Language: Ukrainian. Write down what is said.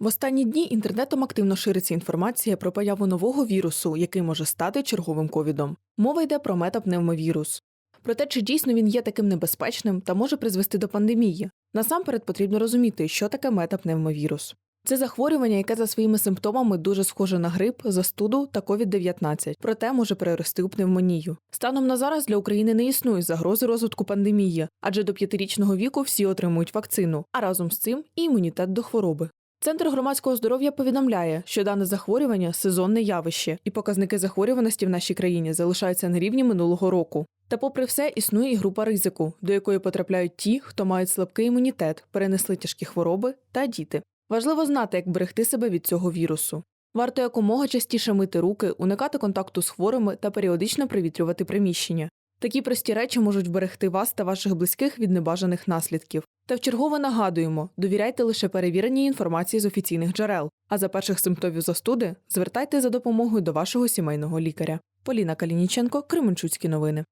В останні дні інтернетом активно шириться інформація про появу нового вірусу, який може стати черговим ковідом. Мова йде про метапневмовірус. Про те, чи дійсно він є таким небезпечним та може призвести до пандемії. Насамперед потрібно розуміти, що таке метапневмовірус. Це захворювання, яке за своїми симптомами дуже схоже на грип, застуду та COVID-19, проте може перерости у пневмонію. Станом на зараз для України не існує загрози розвитку пандемії, адже до п'ятирічного віку всі отримують вакцину, а разом з цим і імунітет до хвороби. Центр громадського здоров'я повідомляє, що дане захворювання сезонне явище, і показники захворюваності в нашій країні залишаються на рівні минулого року. Та, попри все, існує і група ризику, до якої потрапляють ті, хто мають слабкий імунітет, перенесли тяжкі хвороби та діти. Важливо знати, як берегти себе від цього вірусу. Варто якомога частіше мити руки, уникати контакту з хворими та періодично привітрювати приміщення. Такі прості речі можуть вберегти вас та ваших близьких від небажаних наслідків. Та вчергово нагадуємо: довіряйте лише перевіреній інформації з офіційних джерел. А за перших симптомів застуди звертайте за допомогою до вашого сімейного лікаря. Поліна Калініченко, Кременчуцькі новини.